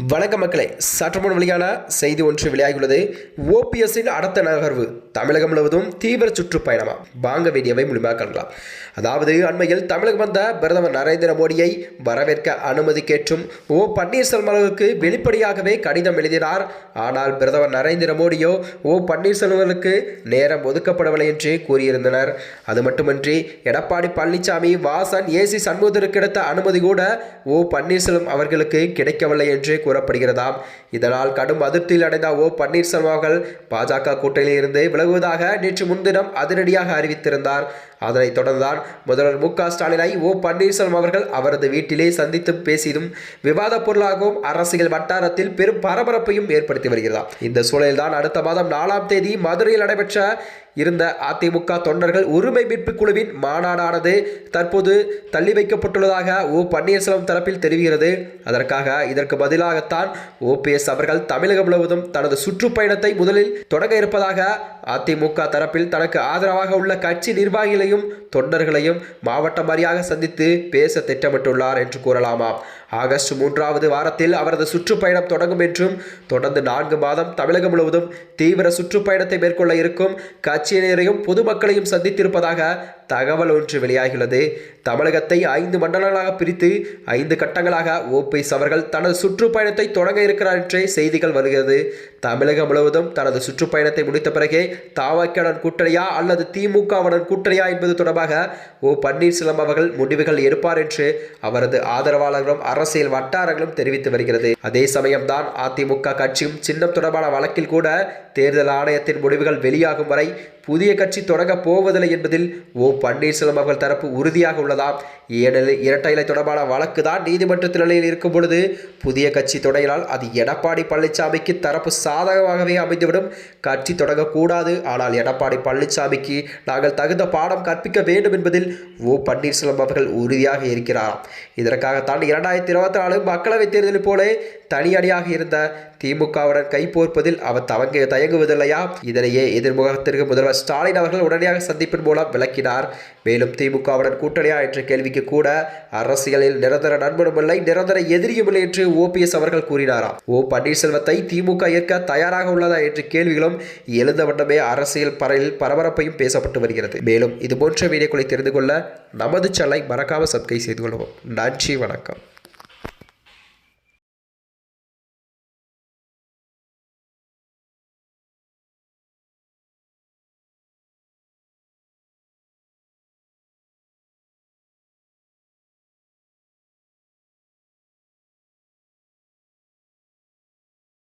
வணக்க மக்களே. சற்று முன் வெளியான செய்தி ஒன்று வெளியாகியுள்ளது. ஓபிஎஸ்ஸின் அடுத்த நகர்வு. தமிழகம் முழுவதும் தீவிர சுற்றுப்பயணமா? வாங்க வேண்டியவை முழுமையாக காணலாம் அதாவது அண்மையில் தமிழகம் வந்த பிரதமர் நரேந்திர மோடியை வரவேற்க அனுமதி கேட்டும் ஓ பன்னீர்செல்வம் அவர்களுக்கு வெளிப்படையாகவே கடிதம் எழுதினார். ஆனால் பிரதமர் நரேந்திர மோடியோ ஓ பன்னீர்செல்வங்களுக்கு நேரம் ஒதுக்கப்படவில்லை என்று கூறியிருந்தனர். அது மட்டுமின்றி எடப்பாடி பழனிசாமி வாசன் ஏசி சண்முகத்திற்கு கிடைத்த அனுமதி கூட ஓ பன்னீர்செல்வம் அவர்களுக்கு கிடைக்கவில்லை என்று கூறப்படுகிறதாம். இதனால் கடும் அதிருப்தியில் அடைந்த ஓ பன்னீர்செல்வம் அவர்கள் பாஜக கூட்டணியில் இருந்து விலகுவதாக நேற்று முன்தினம் அதிரடியாக அறிவித்திருந்தார். அதனைத் தொடர்ந்தான் முதல்வர் மு க ஸ்டாலினை ஓ பன்னீர்செல்வம் அவர்கள் அவரது வீட்டிலே சந்தித்து பேசியதும் விவாத பொருளாகவும் அரசியல் வட்டாரத்தில் பெரும் பரபரப்பையும் ஏற்படுத்தி வருகிறதா. இந்த சூழலில்தான் அடுத்த மாதம் நாலாம் தேதி மதுரையில் நடைபெற்ற இருந்த அதிமுக தொண்டர்கள் உரிமை மீட்பு குழுவின் மாநாடானது தற்போது தள்ளி வைக்கப்பட்டுள்ளதாக ஓ பன்னீர்செல்வம் தரப்பில் தெரிவிக்கிறது அதற்காக இதற்கு பதிலாகத்தான் ஓபிஎஸ் அவர்கள் தமிழகம் முழுவதும் தனது சுற்றுப்பயணத்தை முதலில் தொடங்க இருப்பதாக அதிமுக தரப்பில் தனக்கு ஆதரவாக உள்ள கட்சி நிர்வாகிகளை மக்களையும் தொண்டர்களையும் மாவட்ட வாரியாக சந்தித்து பேச திட்டமிட்டுள்ளார் என்று கூறலாமாம். ஆகஸ்ட் மூன்றாவது வாரத்தில் அவரது சுற்றுப்பயணம் தொடங்கும் என்றும் தொடர்ந்து நான்கு மாதம் தமிழகம் முழுவதும் தீவிர சுற்றுப்பயணத்தை மேற்கொள்ள இருக்கும் கட்சியினரையும் பொதுமக்களையும் சந்தித்திருப்பதாக தகவல் ஒன்று வெளியாகியுள்ளது. தமிழகத்தை ஐந்து மண்டலங்களாக பிரித்து ஐந்து கட்டங்களாக ஓபிஎஸ் அவர்கள் தனது சுற்றுப்பயணத்தை தொடங்க இருக்கிறார் என்றே செய்திகள் வருகிறது. தமிழகம் முழுவதும் தனது சுற்றுப்பயணத்தை முடித்த பிறகே தாவக்கடன் கூட்டணியா அல்லது திமுகவுடன் கூட்டணியா என்பது தொடர்பாக ஓ பன்னீர்செல்வம் அவர்கள் முடிவுகள் எடுப்பார் என்று அவரது ஆதரவாளர்களும் அரசியல் வட்டாரங்களும் தெரிவித்து வருகிறது. அதே சமயம்தான் அதிமுக கட்சியும் சின்னம் தொடர்பான வழக்கில் கூட தேர்தல் ஆணையத்தின் முடிவுகள் வெளியாகும் வரை புதிய கட்சி தொடங்க போவதில்லை என்பதில் ஓ பன்னீர்செல்வம் அவர்கள் தரப்பு உறுதியாக உள்ளதாம். ஏனெனில் இரட்டை இலை தொடர்பான வழக்கு தான் நீதிமன்றத்தில் நிலையில் இருக்கும் பொழுது புதிய கட்சி தொடங்கினால் அது எடப்பாடி பழனிசாமிக்கு தரப்பு சாதகமாகவே அமைந்துவிடும். கட்சி தொடங்கக்கூடாது. ஆனால் எடப்பாடி பழனிசாமிக்கு நாங்கள் தகுந்த பாடம் கற்பிக்க வேண்டும் என்பதில் ஓ பன்னீர்செல்வம் அவர்கள் உறுதியாக இருக்கிறாராம். இதற்காகத்தான் இரண்டாயிரத்தி இருபத்தி நாலு மக்களவைத் தேர்தலில் போல தனியடியாக இருந்த திமுகவுடன் கைப்போர்ப்பதில் அவர் தவங்க தயங்குவதில்லையா? இதனையே எதிர்முகத்திற்கு முதல்வர் ஸ்டாலின் அவர்கள் உடனடியாக சந்திப்பின் மூலம் விளக்கினார். மேலும் திமுகவுடன் கூட்டணியா என்ற கேள்விக்கு கூட அரசியலில் நிரந்தர நண்பனும் இல்லை நிரந்தர எதிரியும் இல்லை என்று ஓபிஎஸ் அவர்கள் கூறினாராம். ஓ பன்னீர்செல்வத்தை திமுக ஏற்க தயாராக உள்ளதா என்ற கேள்விகளும் எழுந்த வண்ணமே அரசியல் பரவில் பரபரப்பையும் பேசப்பட்டு வருகிறது. மேலும் இதுபோன்ற வீடியோக்களை தெரிந்து கொள்ள நமது சேனலை மறக்காம சப்ஸ்கிரைப் செய்து கொள்ளவும். நன்றி வணக்கம்.